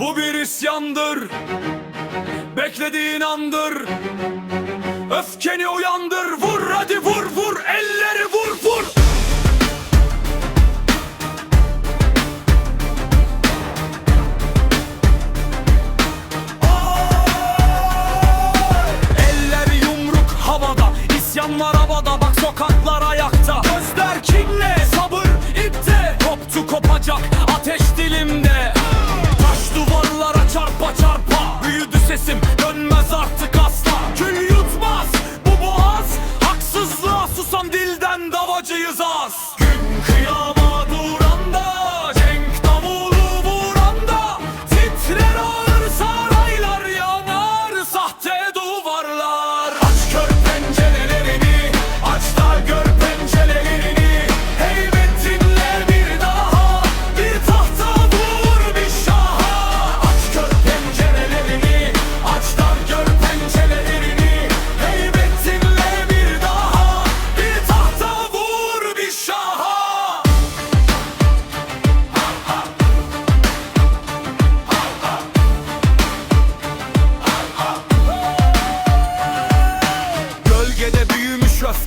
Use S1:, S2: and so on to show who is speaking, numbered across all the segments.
S1: Bu bir isyandır Beklediğin andır. Öfkeni uyandır Vur hadi vur vur Elleri vur vur. Ay! Eller yumruk havada İsyan var havada Bak sokaklar ayakta. Gözler kinle Sabır ipte Koptu kopacak.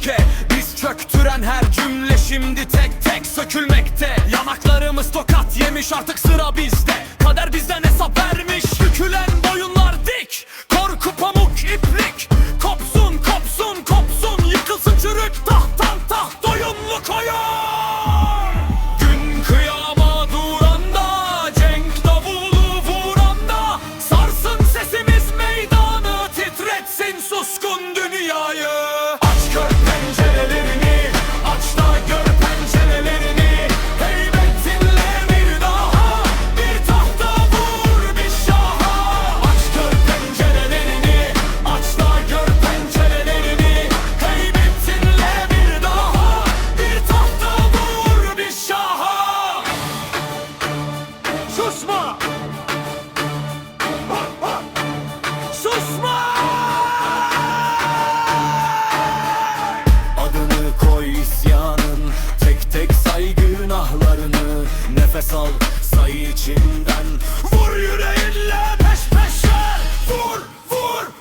S1: ülke Biz çöktüren her cümle şimdi tek tek sökülmekte. Yanaklarımız tokat yemiş artık sıra bizde. Kader bizden masal Say içinden. Vur yüreğinle peş peşe. Vur vur.